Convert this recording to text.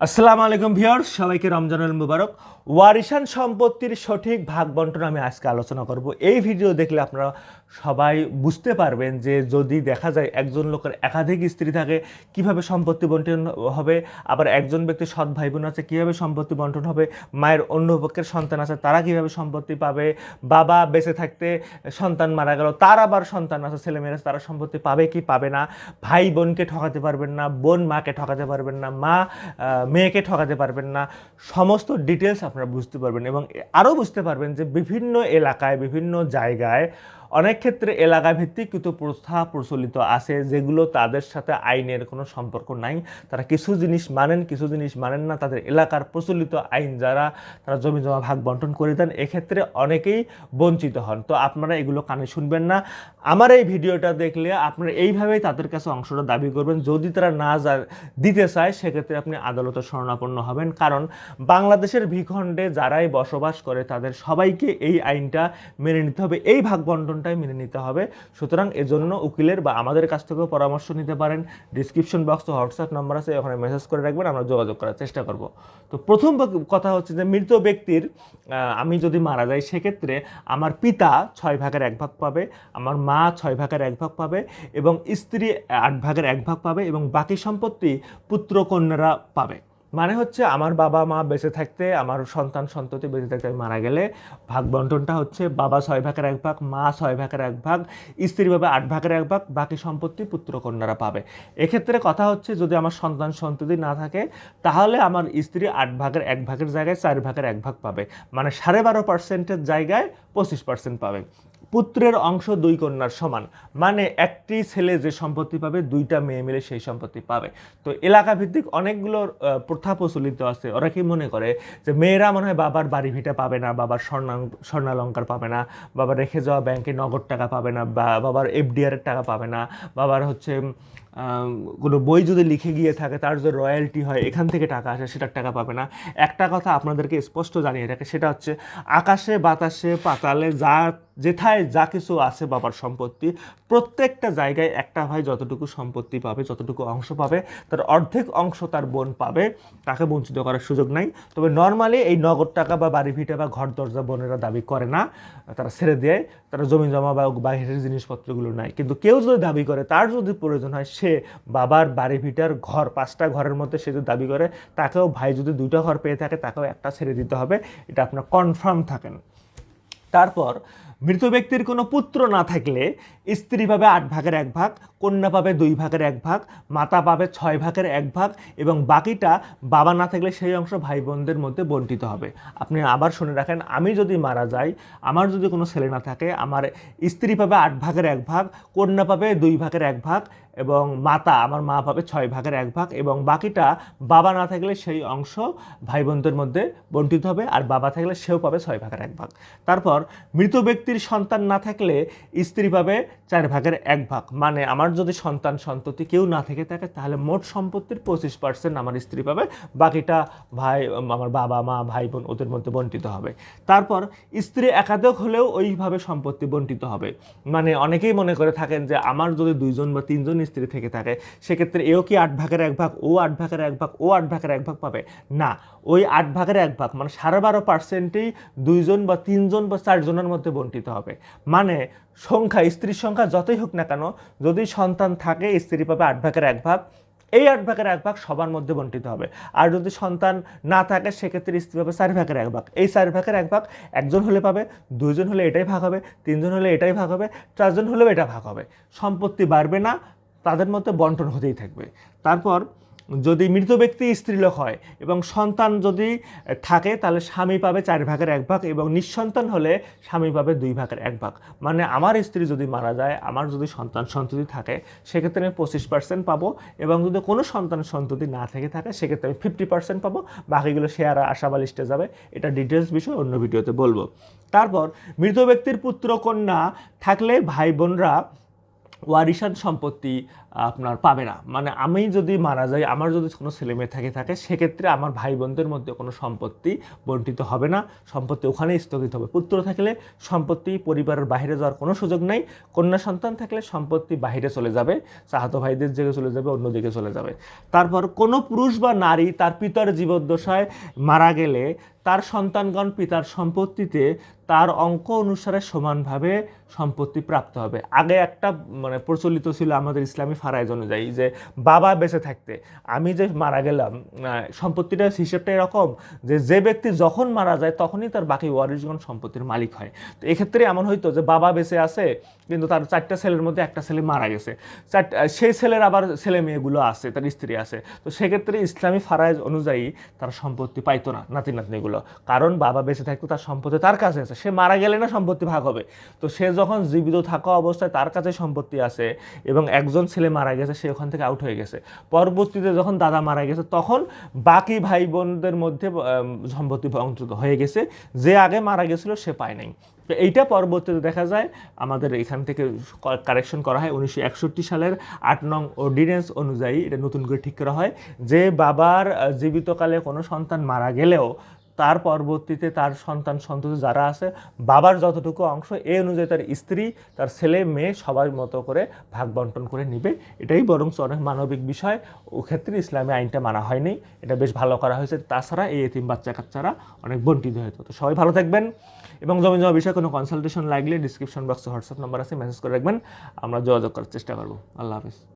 আসসালামু আলাইকুম ভিউয়ার্স, সবাইকে রমজানুল মুবারক। ওয়ারিসান সম্পত্তির সঠিক ভাগ বন্টন আমি আজকে আলোচনা করব। এই ভিডিও দেখলে আপনারা সবাই বুঝতে পারবেন যে যদি দেখা যায় একজন লোকের একাধিক স্ত্রী থাকে, কীভাবে সম্পত্তি বন্টন হবে, আবার একজন ব্যক্তির সৎ ভাই বোন আছে, কীভাবে সম্পত্তি বন্টন হবে, মায়ের অন্য পক্ষের সন্তান আছে, তারা কীভাবে সম্পত্তি পাবে, বাবা বেঁচে থাকতে সন্তান মারা গেল, তার আবার সন্তান আছে, ছেলেমেয়েরা তারা সম্পত্তি পাবে কি পাবে না? ভাই বোনকে ঠকাতে পারবেন না, বোন মাকে ঠকাতে পারবেন না, মা মেয়েকে ঠকাতে পারবেন না। সমস্ত ডিটেলস আপনারা বুঝতে পারবেন এবং আরও বুঝতে পারবেন যে বিভিন্ন এলাকায়, বিভিন্ন জায়গায় অনেক ক্ষেত্রে এলাকা ভিত্তিক কিছু প্রথা প্রচলিত আছে, যেগুলো তাদের সাথে আইনের কোনো সম্পর্ক নাই। তারা কিছু জিনিস মানেন, কিছু জিনিস মানেন না। তাদের এলাকার প্রচলিত আইন যারা, তারা জমি জমা ভাগ বন্টন করে দেন, এক্ষেত্রে অনেকেই বঞ্চিত হন। তো আপনারা এগুলো কানে শুনবেন না। আমার এই ভিডিওটা দেখলে আপনারা এইভাবেই তাদের কাছে অংশটা দাবি করবেন। যদি তারা না দিতে চায়, সেক্ষেত্রে আপনি আদালতে শরণাপন্ন হবেন। কারণ বাংলাদেশের ভূখণ্ডে যারাই বসবাস করে, তাদের সবাইকে এই আইনটা মেনে নিতে হবে। এই ভাগ বন্টনটাই মেনে নিতে হবে। সুতরাং এজন্য উকিলের বা আমাদের কাছ থেকেও পরামর্শ নিতে পারেন। ডিসক্রিপশন বক্সে হোয়াটসঅ্যাপ নাম্বার আছে, ওখানে মেসেজ করে রাখবেন, আমরা যোগাযোগ করার চেষ্টা করব। তো প্রথম কথা হচ্ছে যে, মৃত ব্যক্তির আমি যদি মারা যাই, সেক্ষেত্রে আমার পিতা ছয় ভাগের এক ভাগ পাবে, আমার মা ছয় ভাগের এক ভাগ পাবে এবং স্ত্রী আট ভাগের এক ভাগ পাবে এবং বাকি সম্পত্তি পুত্র কন্যারা পাবে। মানে হচ্ছে আমার বাবা মা বেঁচে থাকতে, আমার সন্তান সন্ততি বেঁচে থাকতে মারা গেলে ভাগ বন্টনটা হচ্ছে বাবা ছয় ভাগের এক ভাগ, মা ছয় ভাগের এক ভাগ, স্ত্রী পাবে আট ভাগের এক ভাগ, বাকি সম্পত্তি পুত্রকন্যারা পাবে। এক্ষেত্রে কথা হচ্ছে যদি আমার সন্তান সন্ততি না থাকে, তাহলে আমার স্ত্রী আট ভাগের এক ভাগের জায়গায় চার ভাগের এক ভাগ পাবে। মানে সাড়ে বারো পার্সেন্টের জায়গায় পঁচিশ পার্সেন্ট পাবে। পুত্রের অংশ দুই কন্যার সমান। মানে একটি ছেলে যে সম্পত্তি পাবে, দুইটা মেয়ে মিলে সেই সম্পত্তি পাবে। তো এলাকা ভিত্তিক অনেকগুলো প্রথা প্রচলিত আছে। ওরা কি মনে করে যে মেয়েরা মনে হয় বাবার বাড়ি ভিটা পাবে না, বাবার স্বর্ণাং, স্বর্ণালঙ্কার পাবে না, বাবার রেখে যাওয়া ব্যাংকে নগদ টাকা পাবে না, বা বাবার এফডিআর এর টাকা পাবে না, বাবার হচ্ছে কোনো বই যদি লিখে গিয়ে থাকে, তার যে রয়্যালটি হয়, এখান থেকে টাকা আসে, সেটার টাকা পাবে না। একটা কথা আপনাদেরকে স্পষ্ট জানিয়ে রাখে, সেটা হচ্ছে আকাশে বাতাসে পাতালে যা যেথায় যা কিছু আছে বাবার সম্পত্তি, প্রত্যেকটা জায়গায় একটা ভাই যতটুকু সম্পত্তি পাবে, যতটুকু অংশ পাবে, তার অর্ধেক অংশ তার বোন পাবে, তাকে বঞ্চিত করার সুযোগ নাই। তবে নর্মালি এই নগদ টাকা বা বাড়ি ভিটা বা ঘর, দরজা বোনেরা দাবি করে না, তারা ছেড়ে দেয়, তারা জমি জমা বা বাইরের জিনিসপত্রগুলো নাই কিন্তু কেউ যদি দাবি করে, তার যদি প্রয়োজন হয়, সে বাবার বাড়ি ভিটার ঘর, পাঁচটা ঘরের মধ্যে সে যদি দাবি করে, তাকেও ভাই যদি দুইটা ঘর পেয়ে থাকে, তাকেও একটা ছেড়ে দিতে হবে। এটা আপনার কনফার্ম থাকেন। তারপর, মৃত ব্যক্তির কোনো পুত্র না থাকলে স্ত্রী পাবে আট ভাগের এক ভাগ, কন্যা পাবে দুই ভাগের এক ভাগ, মাতা পাবে ছয় ভাগের এক ভাগ এবং বাকিটা বাবা না থাকলে সেই অংশ ভাই বোনদের মধ্যে বন্টিত হবে। আপনি আবার শুনে রাখেন, আমি যদি মারা যাই, আমার যদি কোনো ছেলে না থাকে, আমার স্ত্রী পাবে আট ভাগের এক ভাগ, কন্যা পাবে দুই ভাগের এক ভাগ এবং মাতা, আমার মা পাবে ছয় ভাগের এক ভাগ এবং বাকিটা বাবা না থাকলে সেই অংশ ভাই বোনদের মধ্যে বন্টিত হবে, আর বাবা থাকলে সেও পাবে ছয় ভাগের এক ভাগ। তারপর মৃত ব্যক্তির সন্তান না থাকলে স্ত্রী পাবে চার ভাগের এক ভাগ। মানে আমার যদি সন্তান সন্ততি কেউ না থেকে থাকে, তাহলে মোট সম্পত্তির পঁচিশ পার্সেন্ট আমার স্ত্রী পাবে। বাকিটা ভাই, আমার বাবা, মা, ভাই, বোন ওদের মধ্যে বন্টিত হবে। তারপর স্ত্রী একাধিক হলেও ওইভাবে সম্পত্তি বন্টিত হবে। মানে অনেকেই মনে করে থাকেন যে আমার যদি দুইজন বা তিনজন স্ত্রী থেকে থাকে, সেক্ষেত্রে এও কি আট ভাগের এক ভাগ, ও আট ভাগের এক ভাগ, ও আট ভাগের এক ভাগ পাবে? না। ওই আট ভাগের এক ভাগ মানে সাড়ে বারো পার্সেন্টেই দুইজন বা তিনজন বা চারজনের মধ্যে বন্টিত হবে। মানে সংখ্যা, স্ত্রীর সংখ্যা যতই হোক না কেন, যদি সন্তান থাকে, স্ত্রী পাবে আট ভাগের এক ভাগ। এই আট ভাগের এক ভাগ সবার মধ্যে বন্টিত হবে। আর যদি সন্তান না থাকে, সেক্ষেত্রে স্ত্রী পাবে চার ভাগের এক ভাগ। এই চার ভাগের এক ভাগ একজন হলে পাবে, দুইজন হলে এটাই ভাগ হবে, তিনজন হলে এটাই ভাগ হবে, চারজন হলেও এটা ভাগ হবে। সম্পত্তি বাড়বে না, তাদের মধ্যে বন্টন হতেই থাকবে। তারপর যদি মৃত ব্যক্তি স্ত্রীলোক হয় এবং সন্তান যদি থাকে, তাহলে স্বামী পাবে চার ভাগের এক ভাগ এবং নিঃসন্তান হলে স্বামী পাবে দুই ভাগের এক ভাগ। মানে আমার স্ত্রী যদি মারা যায়, আমার যদি সন্তান সন্ততি থাকে, সেক্ষেত্রে আমি পঁচিশ পার্সেন্ট পাবো এবং যদি কোনো সন্তান সন্ততি না থেকে থাকে, সেক্ষেত্রে আমি ফিফটি পার্সেন্ট পাবো। বাকিগুলো শেয়ার আশা বা লিস্টে যাবে। এটা ডিটেলস বিষয়, অন্য ভিডিওতে বলব। তারপর, মৃত ব্যক্তির পুত্র কন্যা থাকলে ভাই বোনরা ওয়ারিশান সম্পত্তি আপনার পাবে না। মানে আমি যদি মারা যাই, আমার যদি কোনো ছেলে মেয়ে থাকে থাকে, সেক্ষেত্রে আমার ভাই বোনদের মধ্যে কোনো সম্পত্তি বন্টিত হবে না। সম্পত্তি ওখানেই স্থগিত হবে। পুত্র থাকলে সম্পত্তি পরিবারের বাইরে যাওয়ার কোনো সুযোগ নেই। কন্যা সন্তান থাকলে সম্পত্তি বাইরে চলে যাবে। চাহাতো ভাইদের দিকে চলে যাবে অন্যদিকে চলে যাবে। তারপর কোনো পুরুষ বা নারী তার পিতার জীবদ্দশায় মারা গেলে তার সন্তানগণ পিতার সম্পত্তিতে তার অঙ্ক অনুসারে সমানভাবে সম্পত্তি প্রাপ্ত হবে। আগে একটা মানে প্রচলিত ছিল আমাদের ইসলামী ফারাইজ অনুযায়ী যে বাবা বেঁচে থাকতে। আমি যে মারা গেলাম সম্পত্তিটা হিসেবটা এরকম যে যে ব্যক্তি যখন মারা যায় তখনই তার বাকি ওয়ারিশগণ সম্পত্তির মালিক হয়। তো এক্ষেত্রে এমন হইতো যে বাবা বেঁচে আছে, কিন্তু তার চারটা ছেলের মধ্যে একটা ছেলে মারা গেছে। চারটা সেই ছেলের আবার ছেলে মেয়েগুলো আছে, তার স্ত্রী আছে। তো সেক্ষেত্রে ইসলামী ফারাইজ অনুযায়ী তার সম্পত্তি পাইতো না নাতি নাতনিগুলো কারণ বাবা বেঁচে থাকতো তার সম্পত্তি তার কাছে আছে। সে মারা গেলে না সম্পত্তি ভাগ হবে। তো সে যখন জীবিত থাকা অবস্থায় তার কাছে সম্পত্তি আছে এবং একজন ছেলে মারা গেছে, সে ওখান থেকে আউট হয়ে গেছে। পরবর্তীতে যখন দাদা মারা গেছে, তখন বাকি ভাই বোনদের মধ্যে সম্পত্তি বন্টিত হয়ে গেছে। যে আগে মারা গেছিল, সে পায় নাই। তো এইটা পরবর্তীতে দেখা যায়, আমাদের এখান থেকে কারেকশন করা হয় উনিশশো একষট্টি সালের আট নং অর্ডিন্যান্স অনুযায়ী। এটা নতুন করে ঠিক করা হয়। যে বাবার জীবিতকালে কোনো সন্তান মারা গেলেও তার পরবর্তীতে তার সন্তান সন্ততি যারা আছে, বাবার যতটুকু অংশ, এই অনুযায়ী তার স্ত্রী, তার ছেলে, মেয়ে সবার মতো করে ভাগ বন্টন করে নিবে। এটাই বরং অনেক মানবিক বিষয়। ও ক্ষেত্রে ইসলামী আইনটা মানা হয়নি। এটা বেশ ভালো করা হয়েছে। তাছাড়া এই এতিম বাচ্চা কাচ্চারা অনেক বন্টিত হতো তো সবাই ভালো থাকবেন এবং জমি জমা বিষয়ে কোনো কনসালটেশন লাগলে ডিসক্রিপশন বক্সে হোয়াটসঅ্যাপ নাম্বার আছে মেসেজ করে রাখবেন। আমরা যোগাযোগ করার চেষ্টা করব। আল্লাহ হাফিজ।